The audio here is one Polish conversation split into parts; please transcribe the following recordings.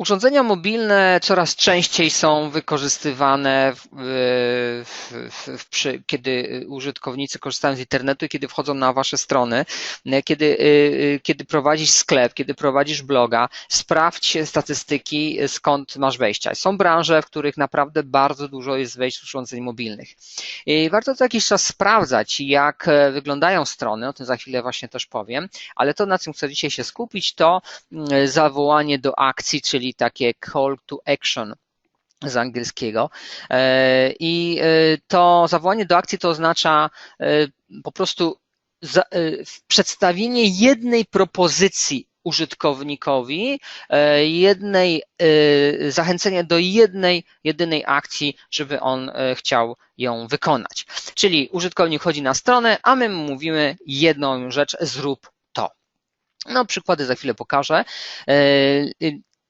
Urządzenia mobilne coraz częściej są wykorzystywane, w, w, w, przy, kiedy użytkownicy korzystają z internetu i kiedy wchodzą na Wasze strony, kiedy, y, y, kiedy prowadzisz sklep, kiedy prowadzisz bloga, sprawdź statystyki, skąd masz wejścia. Są branże, w których naprawdę bardzo dużo jest wejść urządzeń mobilnych. I warto co jakiś czas sprawdzać, jak wyglądają strony, o tym za chwilę właśnie też powiem, ale to, na czym chcę dzisiaj się skupić, to mm, zawołanie do akcji, czyli takie call to action z angielskiego. E, I e, to zawołanie do akcji to oznacza e, po prostu przedstawienie jednej propozycji użytkownikowi, jednej, zachęcenie do jednej, jedynej akcji, żeby on chciał ją wykonać. Czyli użytkownik chodzi na stronę, a my mówimy jedną rzecz, zrób to. No, przykłady za chwilę pokażę.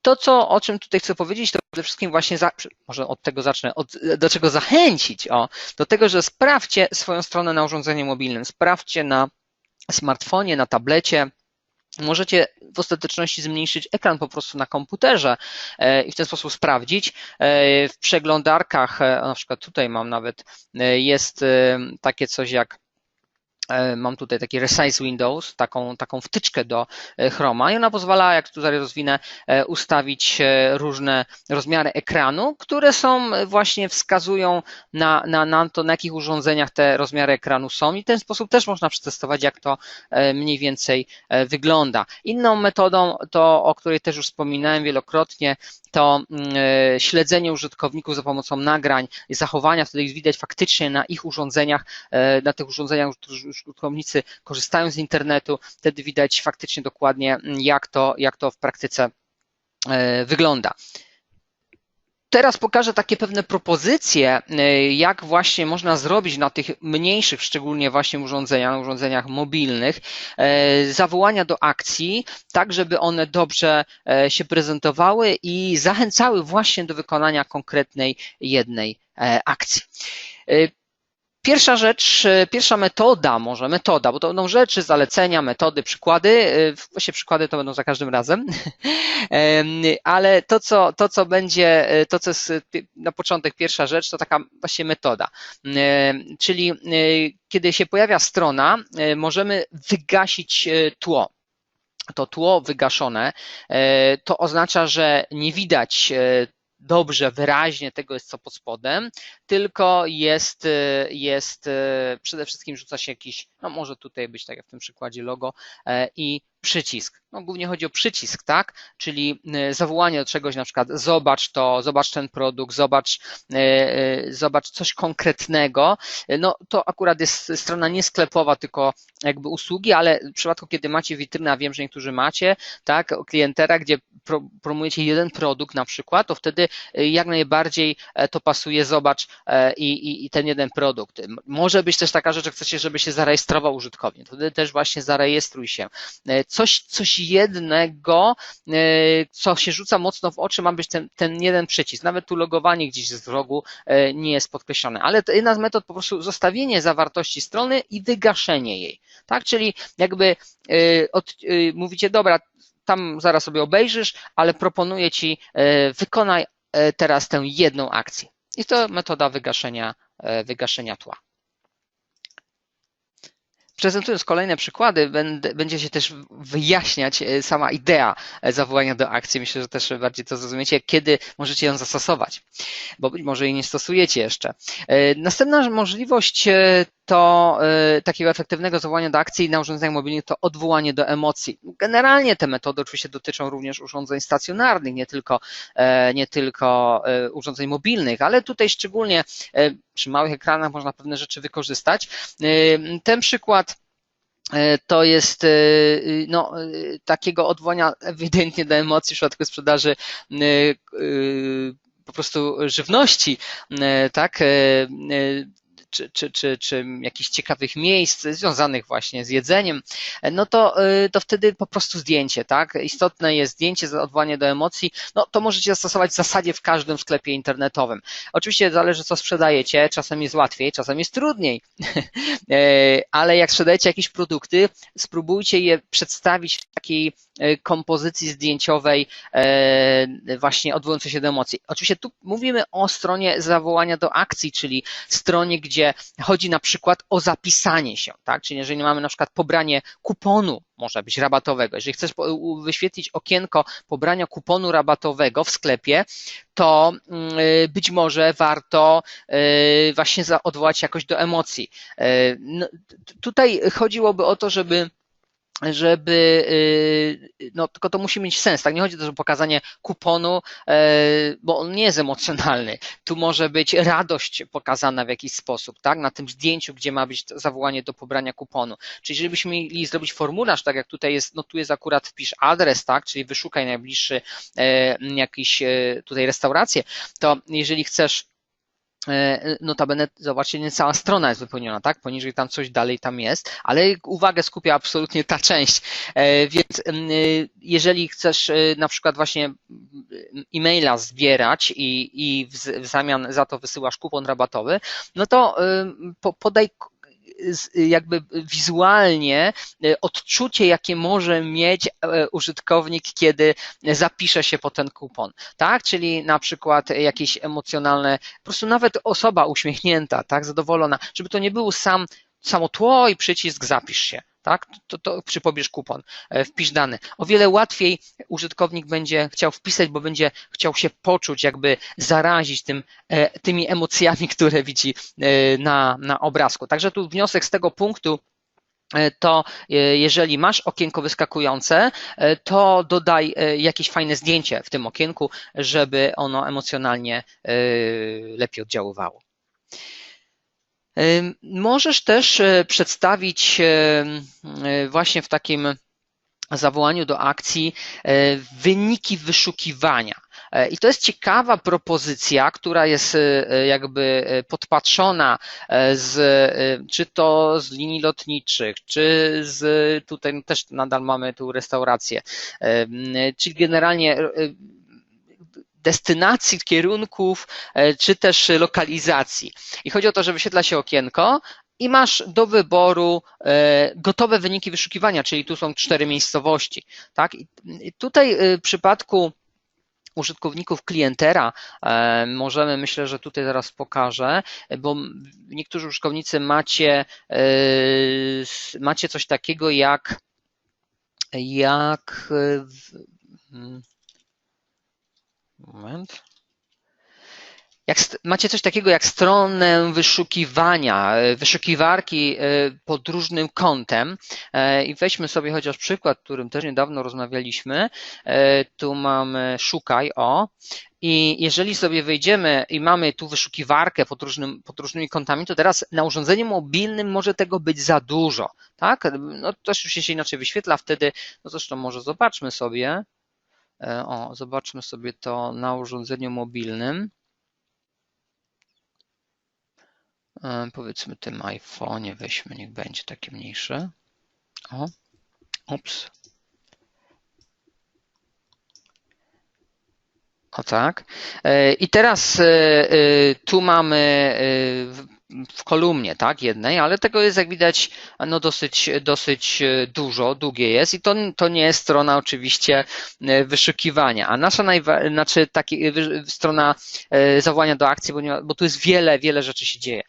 To, co, o czym tutaj chcę powiedzieć, to przede wszystkim właśnie, za, może od tego zacznę, od, do czego zachęcić, o, do tego, że sprawdźcie swoją stronę na urządzeniu mobilnym, sprawdźcie na smartfonie, na tablecie, Możecie w ostateczności zmniejszyć ekran po prostu na komputerze e, i w ten sposób sprawdzić. E, w przeglądarkach, e, na przykład tutaj mam nawet, jest takie coś jak mam tutaj taki Resize Windows, taką, taką wtyczkę do e, Chroma i ona pozwala, jak tutaj rozwinę, e, ustawić różne rozmiary ekranu, które są właśnie wskazują na, na, na to, na jakich urządzeniach te rozmiary ekranu są i w ten sposób też można przetestować, jak to mniej więcej wygląda. Inną metodą, to o której też już wspominałem wielokrotnie, to mm, śledzenie użytkowników za pomocą nagrań i zachowania, wtedy widać faktycznie na ich urządzeniach, na tych urządzeniach, użytkownicy korzystają z internetu, wtedy widać faktycznie dokładnie, jak to, jak to w praktyce e, wygląda. Teraz pokażę takie pewne propozycje, e, jak właśnie można zrobić na tych mniejszych, szczególnie właśnie urządzeniach, urządzeniach mobilnych, e, zawołania do akcji, tak żeby one dobrze się prezentowały i zachęcały właśnie do wykonania konkretnej jednej akcji. Pierwsza rzecz, e, pierwsza metoda, może metoda, bo to będą rzeczy, zalecenia, metody, przykłady. E, właśnie przykłady to będą za każdym razem, ale to co, to, co będzie, e, to co jest na początek pierwsza rzecz, to taka właśnie metoda. Czyli kiedy się pojawia strona, możemy wygasić tło to tło wygaszone, to oznacza, że nie widać dobrze, wyraźnie tego jest co pod spodem, tylko jest, y, jest y, przede wszystkim rzuca się jakiś, no może tutaj być tak jak w tym przykładzie logo e, i przycisk. No, głównie chodzi o przycisk, tak? Czyli y, zawołanie do czegoś, na przykład zobacz to, zobacz ten produkt, zobacz, zobacz coś konkretnego. No to akurat jest strona nie sklepowa, tylko jakby usługi, ale w przypadku, kiedy macie witrynę, a wiem, że niektórzy macie, tak, klientera, gdzie promujecie jeden produkt na przykład, to wtedy jak najbardziej e, to pasuje, zobacz e, i, i, i ten jeden produkt. Może być też taka rzecz, że chcecie, żeby się zarejestrował użytkownik, wtedy też właśnie zarejestruj się. E, coś, coś jednego, co się rzuca mocno w oczy, ma być ten, ten jeden przycisk. Nawet tu logowanie gdzieś z rogu nie jest podkreślone, ale to jedna z metod po prostu zostawienie zawartości strony i wygaszenie jej. Tak, czyli jakby od, mówicie, dobra, tam zaraz sobie obejrzysz, ale proponuję Ci, wykonaj E, teraz tę jedną akcję. I to metoda wygaszenia, e, wygaszenia tła. Prezentując kolejne przykłady, będzie się też wyjaśniać e, sama idea zawołania do akcji. Myślę, że też bardziej to zrozumiecie, kiedy możecie ją zastosować, bo być może jej nie stosujecie jeszcze. Następna możliwość to takiego efektywnego zawołania do akcji na urządzeniach mobilnych to odwołanie do emocji. Generalnie te metody oczywiście dotyczą również urządzeń stacjonarnych, nie tylko, e, nie tylko e, urządzeń mobilnych, ale tutaj szczególnie przy małych ekranach można pewne rzeczy wykorzystać. Ten przykład to jest no, takiego odwołania ewidentnie do emocji w przypadku sprzedaży po prostu żywności, tak, czy, czy, czy, czy jakichś ciekawych miejsc związanych właśnie z jedzeniem, no to, y, to wtedy po prostu zdjęcie, tak? Istotne jest zdjęcie, odwołanie do emocji, no to możecie zastosować w zasadzie w każdym sklepie internetowym. Oczywiście zależy co sprzedajecie, czasem jest łatwiej, czasem jest trudniej, e, ale jak sprzedajecie jakieś produkty, spróbujcie je przedstawić w takiej kompozycji zdjęciowej właśnie odwołującej się do emocji. Oczywiście tu mówimy o stronie zawołania do akcji, czyli stronie, gdzie chodzi na przykład o zapisanie się, tak? Czyli jeżeli mamy na przykład pobranie kuponu, może być rabatowego, jeżeli chcesz wyświetlić okienko pobrania kuponu rabatowego w sklepie, to mm, być może warto właśnie odwołać jakoś do emocji. No, tutaj chodziłoby o to, żeby żeby, y, no tylko to musi mieć sens, tak? Nie chodzi o to, że pokazanie kuponu, e, bo on nie jest emocjonalny. Tu może być radość pokazana w jakiś sposób, tak? Na tym zdjęciu, gdzie ma być zawołanie do pobrania kuponu. Czyli jeżeli byśmy mieli zrobić formularz, tak jak tutaj jest, no tu jest akurat wpisz adres, tak? Czyli wyszukaj najbliższy e, jakiś e, tutaj restaurację, to jeżeli chcesz notabene, zobaczcie, nie cała strona jest wypełniona, tak? Poniżej tam coś dalej tam jest, ale uwagę skupia absolutnie ta część. E, więc e, jeżeli chcesz na przykład właśnie e-maila zbierać i, i w zamian za to wysyłasz kupon rabatowy, no to podaj jakby wizualnie e, odczucie, jakie może mieć e, użytkownik, kiedy zapisze się po ten kupon, tak? Czyli na przykład jakieś emocjonalne, po prostu nawet osoba uśmiechnięta, tak, zadowolona, żeby to nie był sam samo tło i przycisk zapisz się tak? To, to przypobierz kupon, e, wpisz dane. O wiele łatwiej użytkownik będzie chciał wpisać, bo będzie chciał się poczuć, jakby zarazić tym, e, tymi emocjami, które widzi e, na, na obrazku. Także tu wniosek z tego punktu, to jeżeli masz okienko wyskakujące, to dodaj jakieś fajne zdjęcie w tym okienku, żeby ono emocjonalnie lepiej oddziaływało. Możesz też e, przedstawić e, e, właśnie w takim zawołaniu do akcji wyniki wyszukiwania. I to jest ciekawa propozycja, która jest jakby podpatrzona z, czy to z linii lotniczych, czy z, tutaj też nadal mamy tu restaurację, czyli generalnie destynacji, kierunków, e, czy też lokalizacji. I chodzi o to, że wyświetla się okienko i masz do wyboru e, gotowe wyniki wyszukiwania, czyli tu są cztery miejscowości. Tak? I tutaj e, w przypadku użytkowników klientera możemy, myślę, że tutaj zaraz pokażę, bo niektórzy użytkownicy macie, macie coś takiego jak jak Moment. Jak macie coś takiego jak stronę wyszukiwania, e, wyszukiwarki e, pod różnym kątem e, i weźmy sobie chociaż przykład, którym też niedawno rozmawialiśmy. Tu mamy szukaj o i jeżeli sobie wejdziemy i mamy tu wyszukiwarkę pod, różnym, pod różnymi kątami, to teraz na urządzeniu mobilnym może tego być za dużo, tak? No to się inaczej wyświetla wtedy, no zresztą może zobaczmy sobie. E, o, zobaczmy sobie to na urządzeniu mobilnym. E, powiedzmy tym iPhone'ie, weźmy, niech będzie takie mniejsze. O, ups. O tak. E, I teraz tu mamy w kolumnie, tak, jednej, ale tego jest, jak widać, no dosyć, dosyć e, dużo, długie jest i to, to nie jest strona oczywiście e, wyszukiwania, a nasza najwa, znaczy taki, e, strona zawołania do akcji, bo, nie, bo tu jest wiele, wiele rzeczy się dzieje.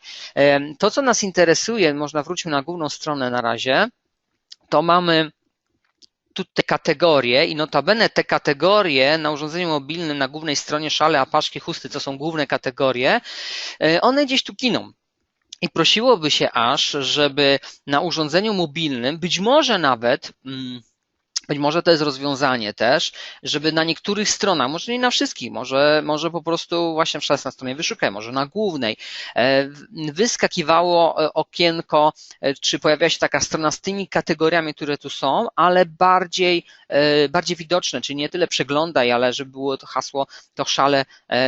To, co nas interesuje, można wróćmy na główną stronę na razie, to mamy tu te kategorie i notabene te kategorie na urządzeniu mobilnym na głównej stronie szale, apaszki, chusty, co są główne kategorie, one gdzieś tu kiną. I prosiłoby się aż, żeby na urządzeniu mobilnym, być może nawet, mm, być może to jest rozwiązanie też, żeby na niektórych stronach, może nie na wszystkich, może, może po prostu właśnie w na stronie wyszukaj, może na głównej, e, wyskakiwało e, okienko, e, czy pojawia się taka strona z tymi kategoriami, które tu są, ale bardziej, bardziej widoczne, czyli nie tyle przeglądaj, ale żeby było to hasło, to szale,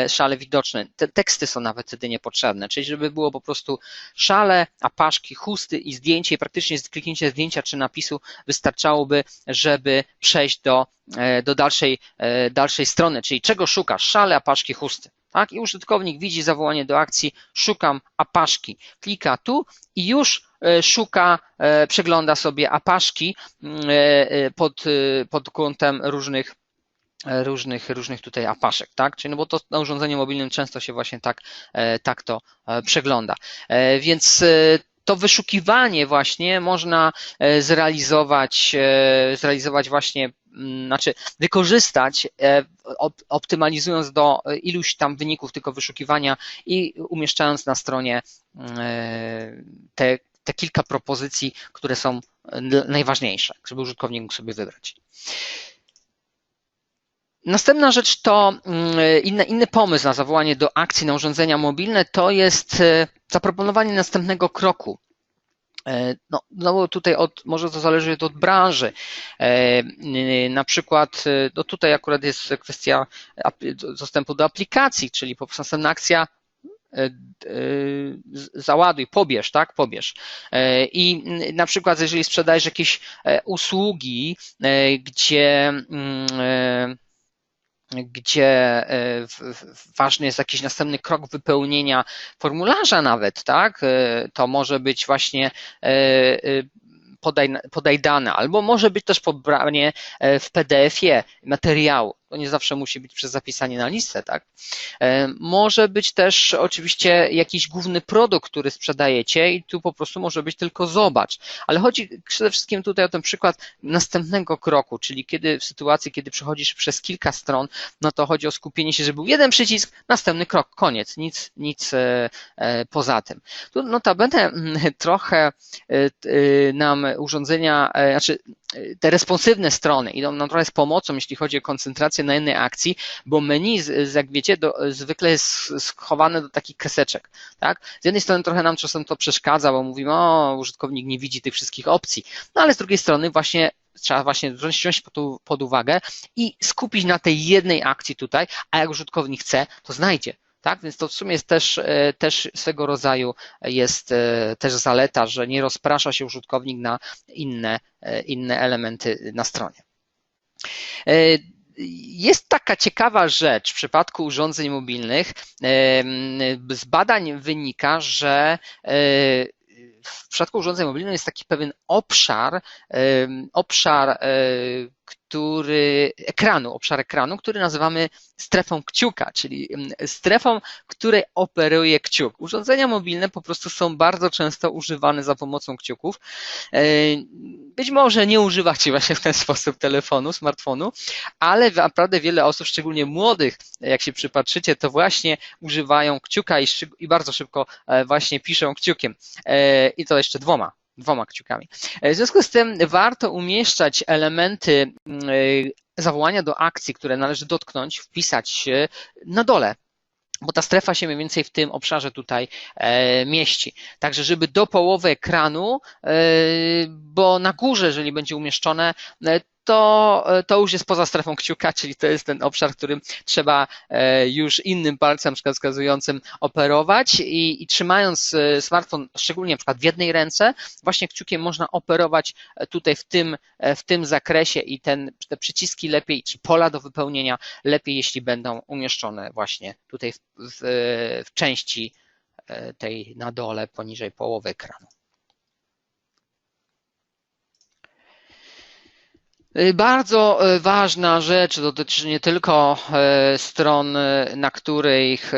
szale widoczne. Te teksty są nawet wtedy niepotrzebne, czyli żeby było po prostu szale, apaszki, chusty i zdjęcie i praktycznie z kliknięcia zdjęcia czy napisu wystarczałoby, żeby przejść do, e, do dalszej, e, dalszej strony, czyli czego szukasz? Szale, apaszki, chusty. Tak? I użytkownik widzi zawołanie do akcji, szukam apaszki. Klika tu i już szuka, przegląda sobie apaszki pod, pod kątem różnych różnych, różnych tutaj apaszek, tak? Czyli no bo to na urządzeniu mobilnym często się właśnie tak, tak to przegląda. Więc to wyszukiwanie właśnie można e, zrealizować, e, zrealizować właśnie, mm, znaczy wykorzystać, e, optymalizując do iluś tam wyników tylko wyszukiwania i umieszczając na stronie te, te kilka propozycji, które są najważniejsze, żeby użytkownik mógł sobie wybrać. Następna rzecz to mm, inny, inny pomysł na zawołanie do akcji na urządzenia mobilne to jest e, zaproponowanie następnego kroku. E, no, no tutaj od, może to zależy od branży. E, na przykład, no tutaj akurat jest kwestia dostępu do aplikacji, czyli po prostu następna akcja załaduj, pobierz, tak, pobierz. I na przykład, jeżeli sprzedajesz jakieś usługi, gdzie mm, gdzie e, ważny jest jakiś następny krok wypełnienia formularza nawet, tak? E, to może być właśnie e, podaj, podaj dane, albo może być też pobranie w PDF-ie materiału. To nie zawsze musi być przez zapisanie na listę, tak? E, może być też oczywiście jakiś główny produkt, który sprzedajecie i tu po prostu może być tylko zobacz. Ale chodzi przede wszystkim tutaj o ten przykład następnego kroku, czyli kiedy w sytuacji, kiedy przechodzisz przez kilka stron, no to chodzi o skupienie się, żeby był jeden przycisk, następny krok, koniec, nic, nic e, e, poza tym. Tu notabene mm, trochę nam urządzenia, znaczy te responsywne strony idą nam trochę z pomocą, jeśli chodzi o koncentrację na jednej akcji, bo menu, jak wiecie, do, zwykle jest schowane do takich kreseczek. Tak? Z jednej strony trochę nam czasem to przeszkadza, bo mówimy, o, użytkownik nie widzi tych wszystkich opcji, no ale z drugiej strony właśnie trzeba właśnie wziąć pod uwagę i skupić na tej jednej akcji tutaj, a jak użytkownik chce, to znajdzie. Tak? Więc to w sumie jest też, e, też swego rodzaju jest e, też zaleta, że nie rozprasza się użytkownik na inne, e, inne elementy na stronie. Jest taka ciekawa rzecz w przypadku urządzeń mobilnych. Z badań wynika, że w przypadku urządzeń mobilnych jest taki pewien obszar, obszar, który, ekranu, obszar ekranu, który nazywamy strefą kciuka, czyli strefą, której operuje kciuk. Urządzenia mobilne po prostu są bardzo często używane za pomocą kciuków. E, być może nie używacie właśnie w ten sposób telefonu, smartfonu, ale naprawdę wiele osób, szczególnie młodych, jak się przypatrzycie, to właśnie używają kciuka i, i bardzo szybko e, właśnie piszą kciukiem. E, I to jeszcze dwoma dwoma kciukami. W związku z tym warto umieszczać elementy mm, zawołania do akcji, które należy dotknąć, wpisać na dole bo ta strefa się mniej więcej w tym obszarze tutaj e, mieści. Także, żeby do połowy ekranu, e, bo na górze, jeżeli będzie umieszczone, e, to, to już jest poza strefą kciuka, czyli to jest ten obszar, którym trzeba e, już innym palcem, na przykład wskazującym, operować i, i trzymając e, smartfon, szczególnie na przykład w jednej ręce, właśnie kciukiem można operować e, tutaj w tym, w tym zakresie i ten, te przyciski lepiej, czy pola do wypełnienia lepiej, jeśli będą umieszczone właśnie tutaj w, w, w części tej na dole, poniżej połowy ekranu. Bardzo y, ważna rzecz dotyczy nie tylko y, stron, na których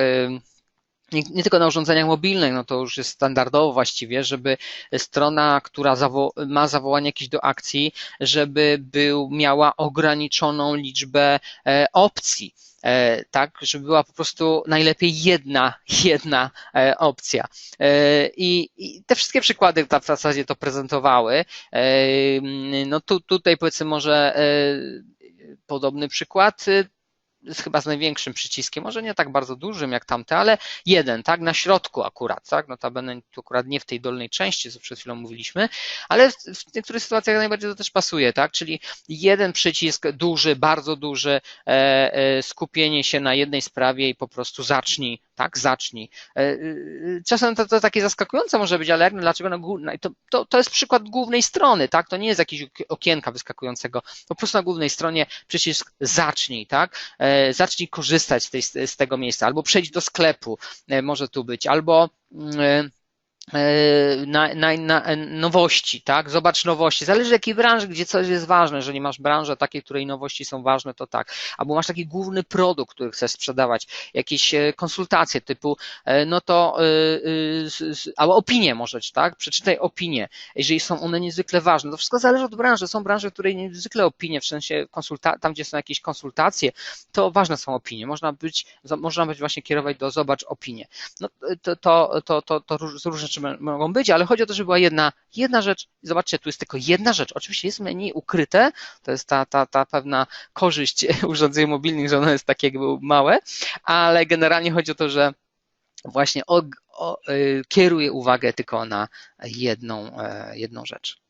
nie, nie, tylko na urządzeniach mobilnych, no to już jest standardowo właściwie, żeby strona, która zawo ma zawołanie jakieś do akcji, żeby był, miała ograniczoną liczbę e, opcji E, tak, żeby była po prostu najlepiej jedna, jedna e, opcja. E, I, i te wszystkie przykłady w zasadzie to prezentowały. No tu, tutaj powiedzmy może podobny przykład chyba z największym przyciskiem, może nie tak bardzo dużym jak tamte, ale jeden, tak, na środku akurat, tak, notabene tu akurat nie w tej dolnej części, co przed chwilą mówiliśmy, ale w, w niektórych sytuacjach najbardziej to też pasuje, tak, czyli jeden przycisk duży, bardzo duży, e, e, skupienie się na jednej sprawie i po prostu zacznij, tak, zacznij. E, e czasem to, to takie zaskakujące może być, ale dlaczego na to, to, to jest przykład głównej strony, tak, to nie jest jakieś okienka wyskakującego, po prostu na głównej stronie przycisk zacznij, tak, e, zacznij korzystać z, tej, z tego miejsca, albo przejdź do sklepu, może tu być, albo mm, na, na, na, nowości, tak? Zobacz nowości. Zależy jakiej branży, gdzie coś jest ważne. Jeżeli masz branżę takiej, której nowości są ważne, to tak. Albo masz taki główny produkt, który chcesz sprzedawać, jakieś e, konsultacje typu, e, no to, albo opinie możesz, tak? Przeczytaj opinie, jeżeli są one niezwykle ważne. To wszystko zależy od branży. Są branże, której niezwykle opinie, w sensie konsulta tam, gdzie są jakieś konsultacje, to ważne są opinie. Można być, można być właśnie kierować do zobacz opinie. No, to, to, to, to, to różne rzeczy mogą być, ale chodzi o to, żeby była jedna, jedna rzecz. Zobaczcie, tu jest tylko jedna rzecz. Oczywiście jest menu ukryte, to jest ta, ta, ta pewna korzyść urządzeń mobilnych, że ono jest takie jakby małe, ale generalnie chodzi o to, że właśnie o, o, y, kieruje uwagę tylko na jedną, e, jedną rzecz.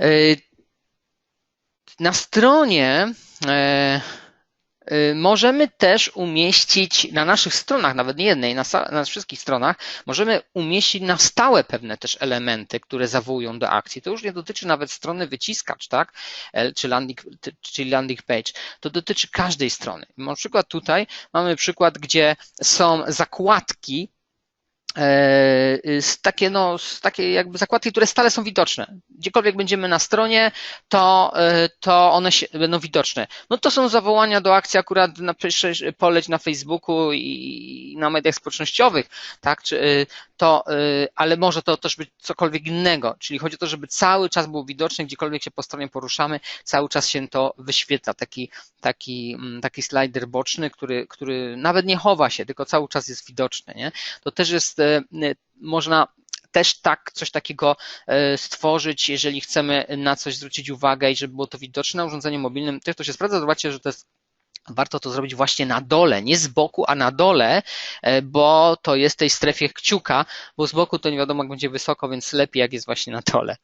Y, na stronie e, możemy też umieścić na naszych stronach, nawet nie jednej, na, na wszystkich stronach, możemy umieścić na stałe pewne też elementy, które zawołują do akcji. To już nie dotyczy nawet strony wyciskacz, tak? Czy landing, czyli landing page. To dotyczy każdej strony. Na przykład tutaj mamy przykład, gdzie są zakładki, E, takie, no, takie jakby zakładki, które stale są widoczne. Gdziekolwiek będziemy na stronie, to, e, to one się, będą widoczne. No to są zawołania do akcji akurat na, poleć na Facebooku i na mediach społecznościowych, tak? Czy, e, to, ale może to też być cokolwiek innego. Czyli chodzi o to, żeby cały czas było widoczne, gdziekolwiek się po stronie poruszamy, cały czas się to wyświetla. Taki, taki, mm, taki slider boczny, który, który nawet nie chowa się, tylko cały czas jest widoczny. Nie? To też jest E, można też tak, coś takiego e, stworzyć, jeżeli chcemy na coś zwrócić uwagę i żeby było to widoczne na urządzeniu mobilnym. Też to się sprawdza, zobaczcie, że to jest Warto to zrobić właśnie na dole, nie z boku, a na dole, e, bo to jest w tej strefie kciuka, bo z boku to nie wiadomo, jak będzie wysoko, więc lepiej jak jest właśnie na dole.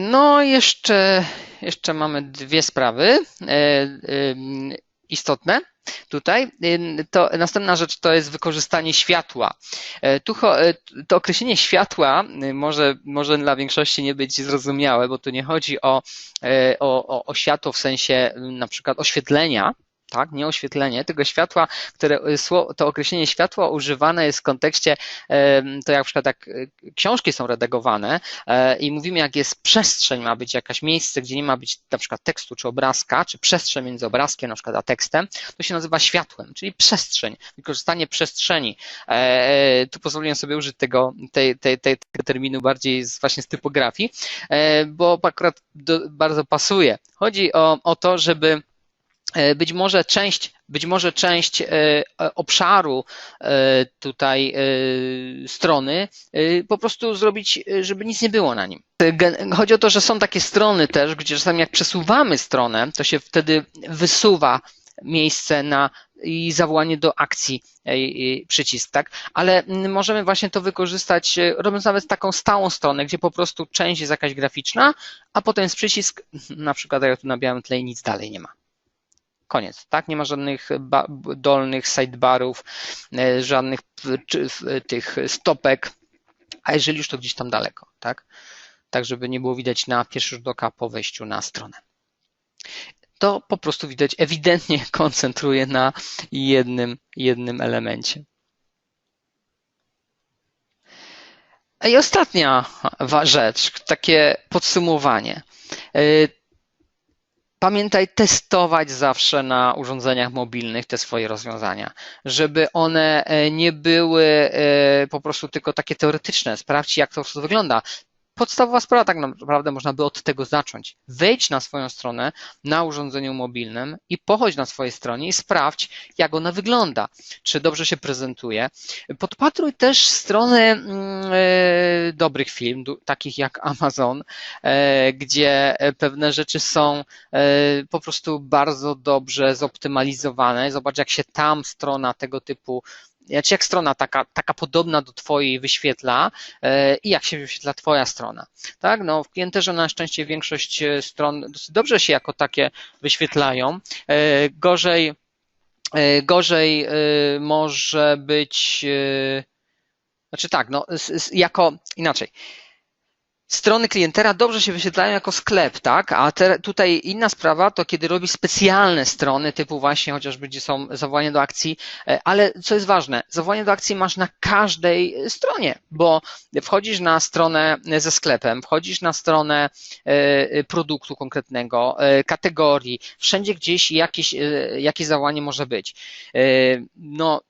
No, jeszcze, jeszcze mamy dwie sprawy istotne tutaj. To następna rzecz to jest wykorzystanie światła. E, tu, e, to określenie światła y, może, może dla większości nie być zrozumiałe, bo tu nie chodzi o, e, o, o światło w sensie na przykład oświetlenia, tak, nie oświetlenie, tego światła, które, y, to określenie światła używane jest w kontekście, to jak na przykład jak y, książki są redagowane e, i mówimy, jak jest przestrzeń, ma być jakaś miejsce, gdzie nie ma być na przykład tekstu czy obrazka, czy przestrzeń między obrazkiem na przykład a tekstem, to się nazywa światłem, czyli przestrzeń, wykorzystanie przestrzeni. E, e, tu pozwoliłem sobie użyć tego, tej, tej, tej, tego terminu bardziej z, właśnie z typografii, bo akurat do, bardzo pasuje. Chodzi o, o to, żeby być może część, być może część e, obszaru e, tutaj strony po prostu zrobić, żeby nic nie było na nim. Chodzi o to, że są takie strony też, gdzie czasami jak przesuwamy stronę, to się wtedy wysuwa miejsce na i zawołanie do akcji przycisk, tak? Ale możemy właśnie to wykorzystać, robiąc nawet taką stałą stronę, gdzie po prostu część jest jakaś graficzna, a potem jest przycisk, na przykład jak tu na białym tle i nic dalej nie ma. Koniec, tak? Nie ma żadnych dolnych sidebarów, e, żadnych tych stopek, a jeżeli już to gdzieś tam daleko, tak? Tak, żeby nie było widać na pierwszy rzut oka po wejściu na stronę. To po prostu widać ewidentnie koncentruje na jednym, jednym elemencie. I ostatnia rzecz, takie podsumowanie. Pamiętaj testować zawsze na urządzeniach mobilnych te swoje rozwiązania, żeby one e, nie były e, po prostu tylko takie teoretyczne. Sprawdź, jak to wygląda podstawowa sprawa tak naprawdę można by od tego zacząć. Wejdź na swoją stronę na urządzeniu mobilnym i pochodź na swojej stronie i sprawdź, jak ona wygląda, czy dobrze się prezentuje. Podpatruj też strony mm, e, dobrych firm, takich jak Amazon, e, gdzie pewne rzeczy są e, po prostu bardzo dobrze zoptymalizowane. Zobacz, jak się tam strona tego typu znaczy jak strona taka, taka podobna do Twojej wyświetla e, i jak się wyświetla Twoja strona. Tak? No, w klienterze na szczęście większość e, stron dosyć dobrze się jako takie wyświetlają. E, gorzej, gorzej może być, znaczy tak, no, jako inaczej. Strony klientera dobrze się wyświetlają jako sklep, tak? A te, tutaj inna sprawa to kiedy robisz specjalne strony, typu właśnie chociażby, gdzie są zawołania do akcji, e, ale co jest ważne, zawołanie do akcji masz na każdej stronie, bo wchodzisz na stronę ze sklepem, wchodzisz na stronę e, produktu konkretnego, e, kategorii, wszędzie gdzieś jakieś, jakieś zawołanie może być. No,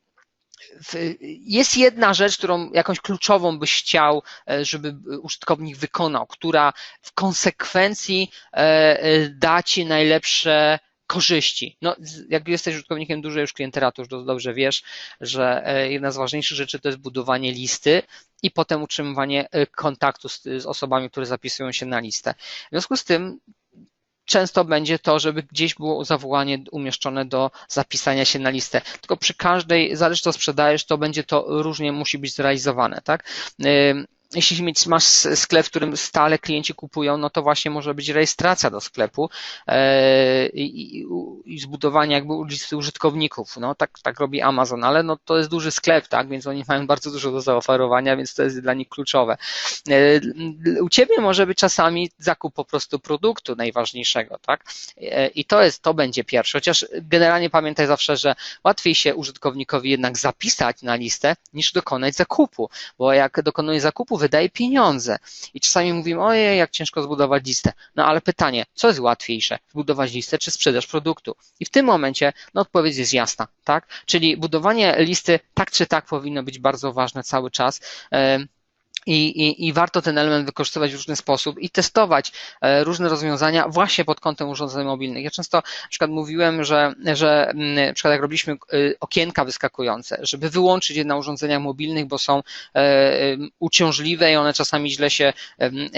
jest jedna rzecz, którą jakąś kluczową byś chciał, e, żeby użytkownik wykonał, która w konsekwencji e, e, da ci najlepsze korzyści. No, jak jesteś użytkownikiem dużej już klientera, to już dobrze wiesz, że jedna z ważniejszych rzeczy to jest budowanie listy i potem utrzymywanie kontaktu z, z osobami, które zapisują się na listę. W związku z tym często będzie to, żeby gdzieś było zawołanie umieszczone do zapisania się na listę. Tylko przy każdej, zależy co sprzedajesz, to będzie to różnie musi być zrealizowane, tak? Jeśli masz sklep, w którym stale klienci kupują, no to właśnie może być rejestracja do sklepu e, i, i zbudowanie jakby listy użytkowników. No tak, tak robi Amazon, ale no to jest duży sklep, tak, więc oni mają bardzo dużo do zaoferowania, więc to jest dla nich kluczowe. E, u Ciebie może być czasami zakup po prostu produktu najważniejszego, tak, e, i to jest, to będzie pierwsze, chociaż generalnie pamiętaj zawsze, że łatwiej się użytkownikowi jednak zapisać na listę, niż dokonać zakupu, bo jak dokonuje zakupu, wydaje pieniądze. I czasami mówimy, ojej, jak ciężko zbudować listę. No ale pytanie, co jest łatwiejsze? Zbudować listę czy sprzedaż produktu? I w tym momencie no, odpowiedź jest jasna, tak? Czyli budowanie listy tak czy tak powinno być bardzo ważne cały czas. I, i, I warto ten element wykorzystywać w różny sposób i testować e, różne rozwiązania właśnie pod kątem urządzeń mobilnych. Ja często na przykład mówiłem, że, że mm, na przykład jak robiliśmy e, okienka wyskakujące, żeby wyłączyć je na urządzeniach mobilnych, bo są e, uciążliwe i one czasami źle się,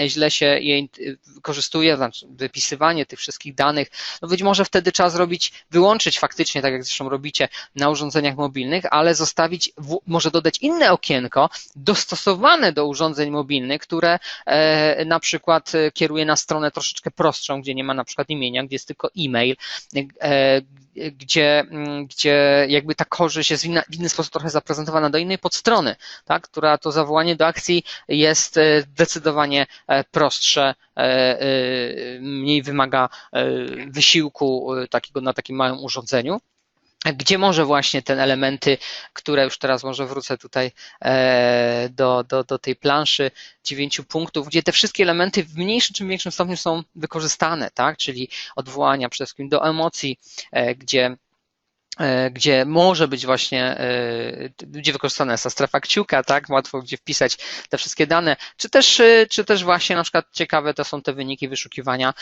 źle się je wykorzystuje, znaczy wypisywanie tych wszystkich danych, no być może wtedy trzeba zrobić, wyłączyć faktycznie, tak jak zresztą robicie na urządzeniach mobilnych, ale zostawić, może dodać inne okienko dostosowane do urządzenia urządzeń mobilnych, które e, na przykład e, kieruje na stronę troszeczkę prostszą, gdzie nie ma na przykład imienia, gdzie jest tylko e-mail, e, gdzie, mm, gdzie jakby ta korzyść jest w inny, w inny sposób trochę zaprezentowana do innej podstrony, tak, która to zawołanie do akcji jest zdecydowanie prostsze, mniej wymaga wysiłku takiego na takim małym urządzeniu gdzie może właśnie te elementy, które już teraz może wrócę tutaj e, do, do, do tej planszy dziewięciu punktów, gdzie te wszystkie elementy w mniejszym czy większym stopniu są wykorzystane, tak? czyli odwołania przede wszystkim do emocji, e, gdzie e, gdzie może być właśnie, gdzie wykorzystana jest ta strefa kciuka, tak, łatwo gdzie wpisać te wszystkie dane, czy też, czy też właśnie na przykład ciekawe to są te wyniki wyszukiwania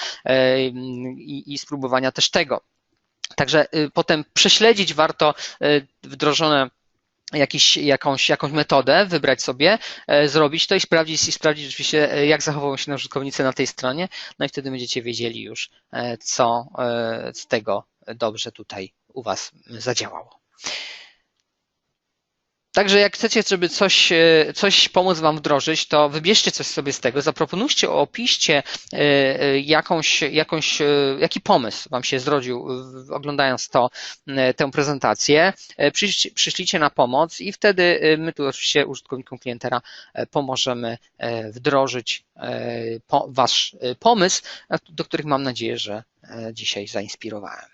i, i spróbowania też tego. Także y, potem prześledzić warto y, wdrożone jakiś, jakąś, jakąś metodę, wybrać sobie, e, zrobić to i sprawdzić, i sprawdzić rzeczywiście, e, jak zachowują się użytkownicy na tej stronie, no i wtedy będziecie wiedzieli już, e, co z tego dobrze tutaj u Was zadziałało. Także jak chcecie, żeby coś, e, coś pomóc Wam wdrożyć, to wybierzcie coś sobie z tego, zaproponujcie, opiszcie e, e, jakąś, jakąś, jaki pomysł Wam się zrodził, oglądając to, tę prezentację. Przyślijcie na pomoc i wtedy my tu oczywiście użytkownikom klientera pomożemy wdrożyć Wasz pomysł, do których mam nadzieję, że dzisiaj zainspirowałem.